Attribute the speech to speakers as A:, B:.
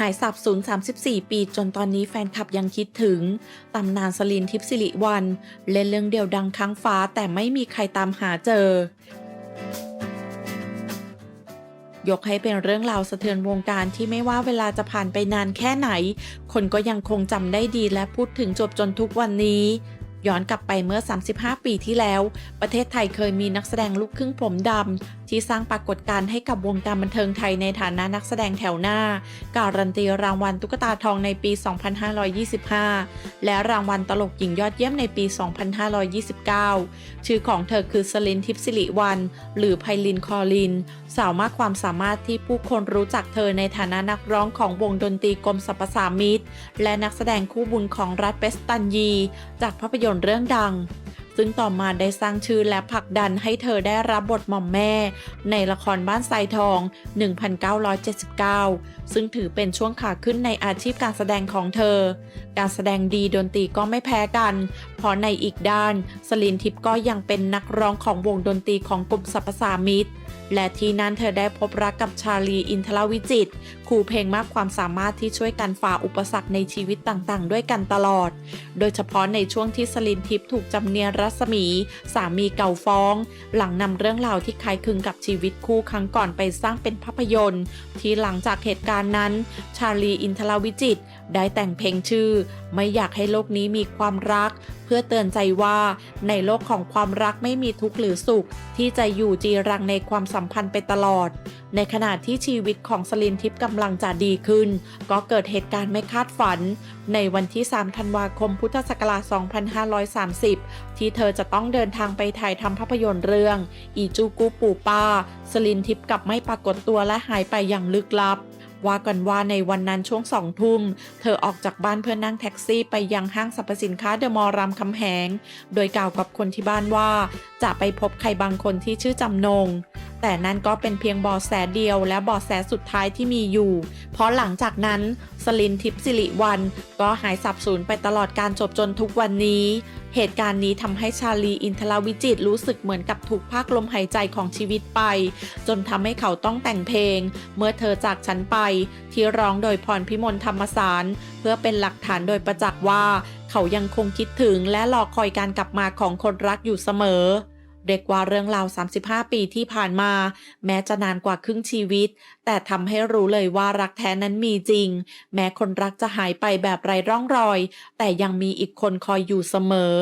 A: หายสับสูญ34 ปีจนตอนนี้แฟนคลับยังคิดถึง ตำนานสลินทิพสิริวัลเล่นเรื่องเดียวดังค้างฟ้าแต่ไม่มีใครตามหาเจอ ยกให้เป็นเรื่องราวสะเทือนวงการที่ไม่ว่าเวลาจะผ่านไปนานแค่ไหน คนก็ยังคงจำได้ดีและพูดถึงจบจนทุกวันนี้ ย้อนกลับไปเมื่อ 35 ปีที่แล้ว ประเทศไทยเคยมีนักแสดงลูกครึ่งผมดำ ที่สร้างปรากฏการณ์ให้กับวงการบันเทิงไทยในฐานะนักแสดงแถวหน้า การันตีรางวัลตุ๊กตาทองในปี 2525 และรางวัลตลกหญิงยอดเยี่ยมในปี 2529 ชื่อของเธอคือสลินทิพสิริวัลหรือไพลินคอลิน สาวมากความสามารถที่ผู้คนรู้จักเธอในฐานะนักร้องของวงดนตรีกรมสรรพสามิตและนักแสดงคู่บุญของรัฐเปสตันยี จากภาพยนตร์เรื่องดัง ซึ่งต่อมาได้สร้างชื่อและผลักดันให้เธอได้รับบทหม่อมแม่ ในละครบ้านทรายทอง 1979 ซึ่งถือเป็นช่วงขาขึ้นในอาชีพการแสดงของเธอ การแสดงดีดนตรีก็ไม่แพ้กัน เพราะในอีกด้าน สลินทิพย์ก็ยังเป็นนักร้องของวงดนตรีของกลุ่มสรรพสามิตและที่นั้นเธอได้พบรักกับชาลีอินทรวิจิตครูเพลงมากความสามารถที่ช่วยกันฝ่าอุปสรรคในชีวิตต่างๆ ด้วยกันตลอด โดยเฉพาะในช่วงที่สลินทิพย์ถูกจำเนียนรัศมี สามีเก่าฟ้อง หลังนำเรื่องราวที่คล้ายคลึงกับชีวิตคู่ครั้งก่อนไปสร้างเป็นภาพยนตร์ ที่หลังจากเหตุการณ์นั้น ชาลีอินทรวิจิตได้แต่งเพลงชื่อ ไม่อยากให้โลกนี้มีความรัก เพื่อเตือนใจว่าในโลกของความรักไม่มีทุกข์หรือสุข ที่จะอยู่จีรังในความสัมพันธ์ไปตลอด ในขณะที่ชีวิตของสลินทิพย์กำลังจะดีขึ้น ก็เกิดเหตุการณ์ไม่คาดฝัน ในวันที่ 3 ธันวาคมพุทธศักราช 2530 ที่เธอจะต้องเดินทางไปถ่ายทำภาพยนตร์เรื่อง อีจูกูปูป้า สลินทิพย์กลับไม่ปรากฏตัวและหายไปอย่างลึกลับ ว่ากันว่าในวันนั้นช่วงสองทุ่ม เธอออกจากบ้านเพื่อนั่งแท็กซี่ไปยังห้างสรรพสินค้าเดอะมอลล์รามคำแหง โดยกล่าวกับคนที่บ้านว่า จะไปพบใครบางคนที่ชื่อจำนง แต่นั่นก็เป็นเพียงบอแสเดียวและบอแสสุดท้ายที่มีอยู่ เพราะหลังจากนั้นสลินทิพสิริวัน ก็หายสับสูญไปตลอดการจบจนทุกวันนี้ เหตุการณ์นี้ทำให้ชาลีอินทราวิจิตรู้สึกเหมือนกับถูกพากลมหายใจของชีวิตไป จนทำให้เขาต้องแต่งเพลง เมื่อเธอจากฉันไป ที่ร้องโดยพรพิมลธรรมสาร เพื่อเป็นหลักฐานโดยประจักษ์ว่า เขายังคงคิดถึงและรอคอยการกลับมาของคนรักอยู่เสมอ เรียกว่าเรื่องราว 35 ปีที่ผ่านมา แม้จะนานกว่าครึ่งชีวิต แต่ทำให้รู้เลยว่ารักแท้นั้นมีจริง แม้คนรักจะหายไปแบบไร้ร่องรอย แต่ยังมีอีกคนคอยอยู่เสมอ